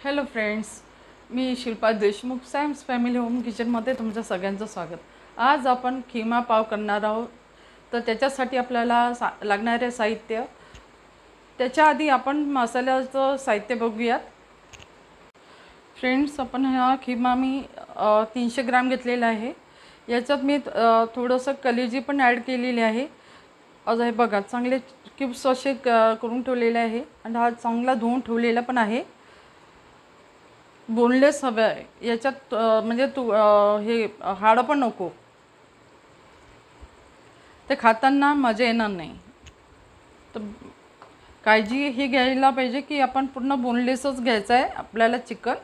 Hello friends मी Shilpa Deshmukh Sam's family home किचनमध्ये तुमचं सगळ्यांचं स्वागत. आज आपण खिमा पाव करणार आहोत. तर त्याच्यासाठी आपल्याला सा लागणारे साहित्य. त्याच्या आधी आपण मसाल्याचं साहित्य बघूयात. फ्रेंड्स आपण हा खिमा मी तीनशे ग्राम घेतलेला आहे. याच्यात मी थोडंसं कलेजी पण ॲड केलेली आहे. आज हे बघा चांगले क्यूब्स असे क करून ठेवलेले आहे. आणि हा चांगला धुवून ठेवलेला पण आहे. बोनलेस हवं आहे. याच्यात म्हणजे तू हे हाडं पण नको. ते खाताना मजा येणार नाही. तर काळजी ही घ्यायला पाहिजे की आपण पूर्ण बोनलेसच घ्यायचं आहे आपल्याला चिकन.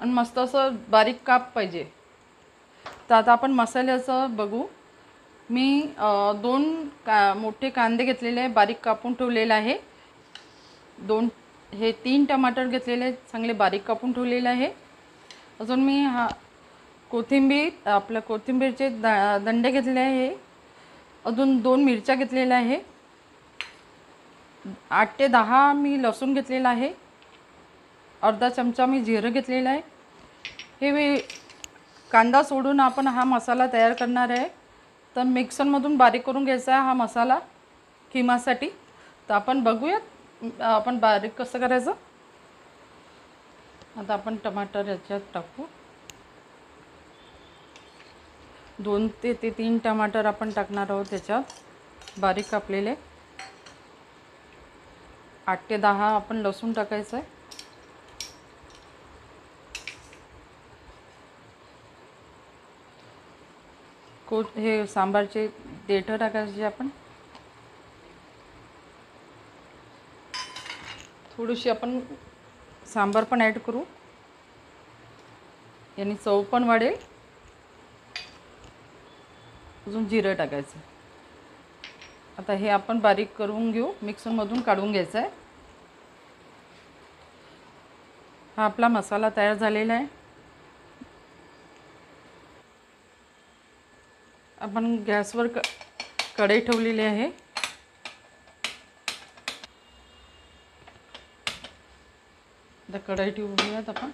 आणि मस्त असं बारीक काप पाहिजे. तर आता आपण मसाल्याचं बघू. मी दोन का मोठे कांदे घेतलेले आहे बारीक कापून ठेवलेलं आहे. दोन हे तीन टमाटर घेतलेले आहेत. चांगले बारीक कापून ठेवलेले आहे. अजून मी हा कोथिंबीर आपल्या कोथिंबीरचे द दंडे घेतलेले आहे. अजून दोन मिरच्या घेतलेल्या आहे. आठ ते दहा मी लसूण घेतलेला आहे. अर्धा चमचा मी जिरं घेतलेलं आहे. हे मी कांदा सोडून आपण हा मसाला तयार करणार आहे. तर मिक्सरमधून बारीक करून घ्यायचा आहे हा मसाला किमासाठी. तर आपण बघूयात. आपण बारीक कसं करायचं? आता आपण टमाटर याच्यात टाकू. दोन ते ते तीन टमाटर आपण टाकणार आहोत त्याच्यात. बारीक कापलेले. आठ ते दहा आपण लसूण टाकायचं आहे. को हे सांबारचे देठं टाकायचे आपण. थोडीशी आपण सांबार पण ॲड करू. याने चव पण वाढेल. अजून जिरं टाकायचं. आता हे आपण बारीक करून घेऊ. मिक्सरमधून काढून घ्यायचं आहे हा आपला मसाला तयार झालेला आहे. आपण गॅसवर क कढई ठेवलेली आहे. आता कढाई ठेवूयात आपण.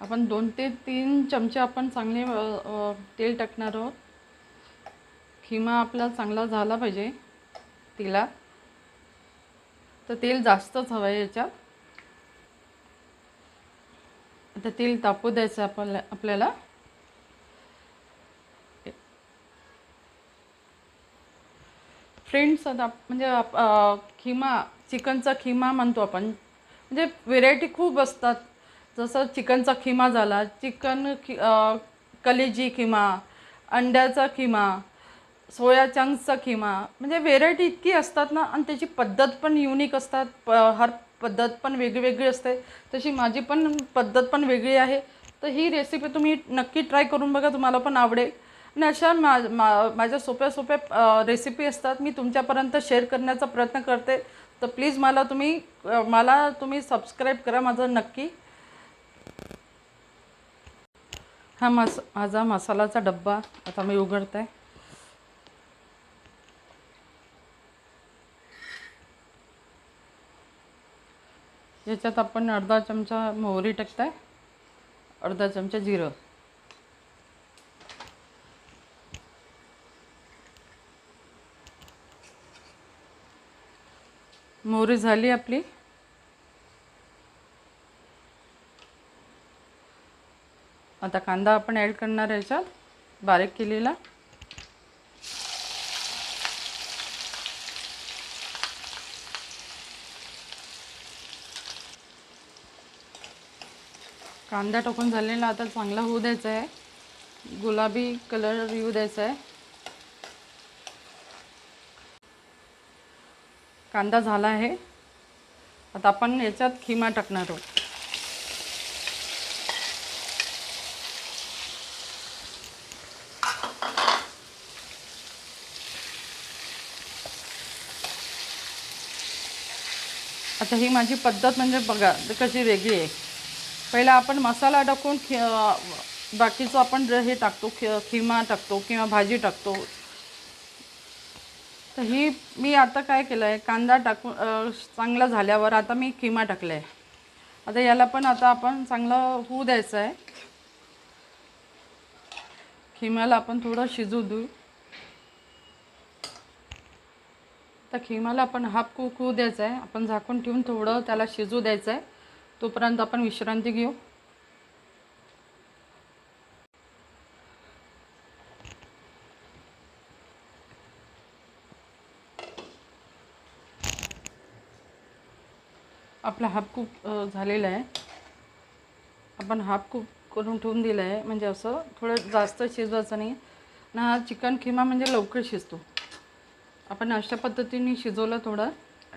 आपण दोन ते तीन चमचे आपण चांगले तेल टाकणार आहोत. खिमा आपला चांगला झाला पाहिजे तिला. तर तेल जास्तच हवं आहे याच्यात. आता तेल तापू द्यायचं आपल्याला आपल्याला. फ्रेंड्स आता आप- म्हणजे आप- खिमा चिकनचा खिमा म्हणतो आपण. म्हणजे व्हेरायटी खूप असतात. जसं चिकनचा खिमा झाला चिकन खि कलेजी खिमा अंड्याचा खिमा सोया चंक्सचा खिमा. म्हणजे व्हेरायटी इतकी असतात ना आणि त्याची पद्धत पण युनिक असतात. प हर पद्धत पण वेगळी असते. तशी माझी पण पद्धत पण वेगळी आहे. तर ही रेसिपी तुम्ही नक्की ट्राय करून बघा तुम्हाला पण आवडेल. आणि अशा मा मा माझ्या सोप्या सोप्या रेसिपी असतात. मी तुमच्यापर्यंत शेअर करण्याचा प्रयत्न करते. तर प्लीज मला तुम्ही मला तुम्ही सबस्क्राईब करा माझं नक्की. हा मस माझा मसालाचा डब्बा आता मी उघडते. याच्यात आपण अर्धा चमचा मोहरी टाकताय. अर्धा चमचा जिरं. मोहरी झाली आपली. आता कांदा आपण ॲड करणार याच्यात बारीक केलेला. कांदा टाकून झालेला आता चांगला होऊ द्यायचा आहे. गुलाबी कलर येऊ द्यायचा आहे. कांदा झाला आहे. आता आपण याच्यात खिमा टाकणार आहोत. आता ही माझी पद्धत म्हणजे बघा कशी वेगळी आहे. पहिला आपण मसाला टाकून खि बाकीचं आपण हे टाकतो खि खिमा टाकतो किंवा भाजी टाकतो. तर ही मी आता काय केलं आहे कांदा टाकून चांगला झाल्यावर आता मी किमा टाकला आहे आता याला पण आता आपण चांगलं होऊ द्यायचं आहे खिम्याला आपण थोडं शिजू देऊ. तर खिमाला आपण हाफ कुक होऊ द्यायचं आहे आपण झाकून ठेवून थोडं त्याला शिजू द्यायचं आहे तोपर्यंत आपण विश्रांती घेऊ. आपला हाफ कुक झालेला आहे. आपण हाफ कुक करून ठेवून दिला आहे. म्हणजे असं थोडं जास्त शिजवायचं नाही. ना हा चिकन खिमा म्हणजे लवकर शिजतो. आपण अशा पद्धतीने शिजवलं थोडं.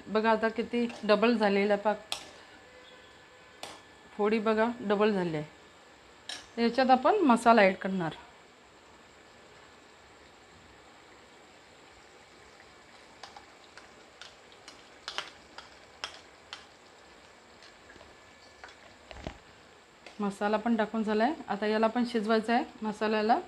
बघा आता किती डबल झालेलं आहे पाक. फोडी बघा डबल झाली आहे. याच्यात आपण मसाला ॲड करणार. मसाला पण टाकून झाला आहे आता याला पण शिजवायचं आहे मसाल्याला.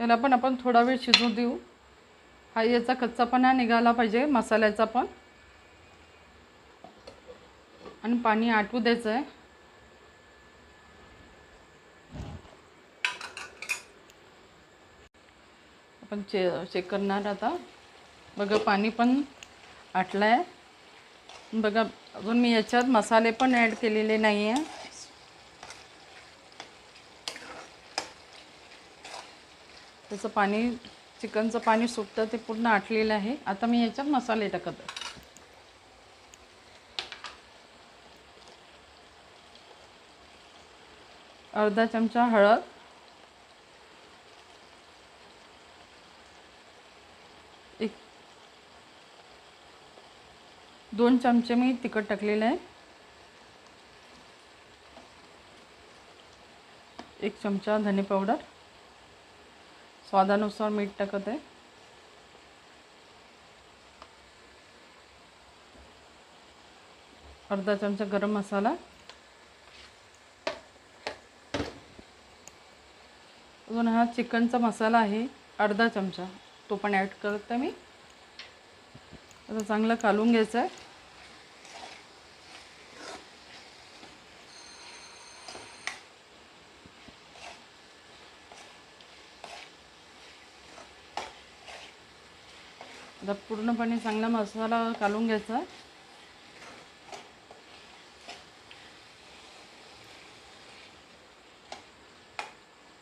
याला पण आपण थोडा वेळ शिजू देऊ. हा याचा कच्चापणा निघाला पाहिजे मसाल्याचा पण. आणि पाणी आटवू द्यायचं आहे आपण चे चेक करणार आता. बघा पाणी पण आटलं आहे बघा अजून मी याच्यात मसाले पण ॲड केलेले नाही आहे त्याचं पाणी चिकनचं पाणी सुटतं ते पूर्ण आटलेलं आहे. आता मी याच्यात मसाले टाकत आहे. अर्धा चमचा हळद. एक. दोन चमचे मी तिखट टाकलेलं आहे. एक चमचा धने पावडर. स्वादानुसार मीठ टाकत आहे. अर्धा चमचा गरम मसाला. अजून हा चिकनचा मसाला आहे अर्धा चमचा. तो पण ॲड करते मी. आता चांगलं कालून घ्यायचं आहे. आता पूर्णपणे चांगला मसाला कालून घ्यायचा आहे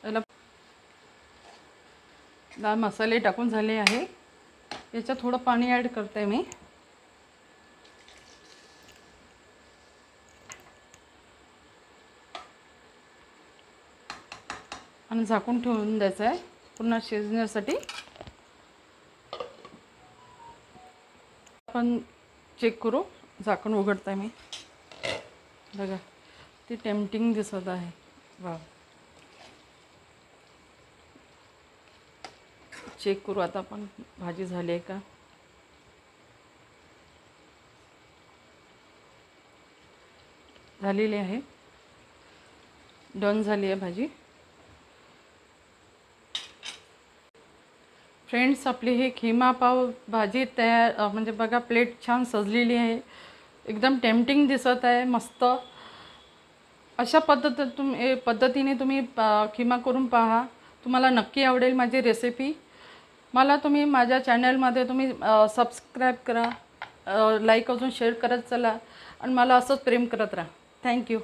याला डाळ मसाले टाकून झाले आहे. याच्यात थोडं पाणी ॲड करते मी. आणि झाकून ठेवून द्यायचं आहे. पुन्हा शिजण्यासाठी. आपण चेक करू. झाकण उघडताय मी. बघा ती टेम्पटिंग दिसत आहे. वा चेक करू आता आपण भाजी झाली आहे का? झालेली आहे. डन झाली आहे भाजी. फ्रेंड्स आपली ही खिमा पाव भाजी तयार म्हणजे बघा प्लेट छान सजलेली आहे. एकदम टेम्पटिंग दिसत आहे मस्त. अशा पद्धत तुम्ही पद्धतीने तुम्ही अ, खिमा करून पहा. तुम्हाला नक्की आवडेल माझी रेसिपी मला तुम्ही माझ्या चॅनलमध्ये तुम्ही सबस्क्राईब करा लाईक अजून शेअर करत चला. आणि मला असंच प्रेम करत राहा. थँक्यू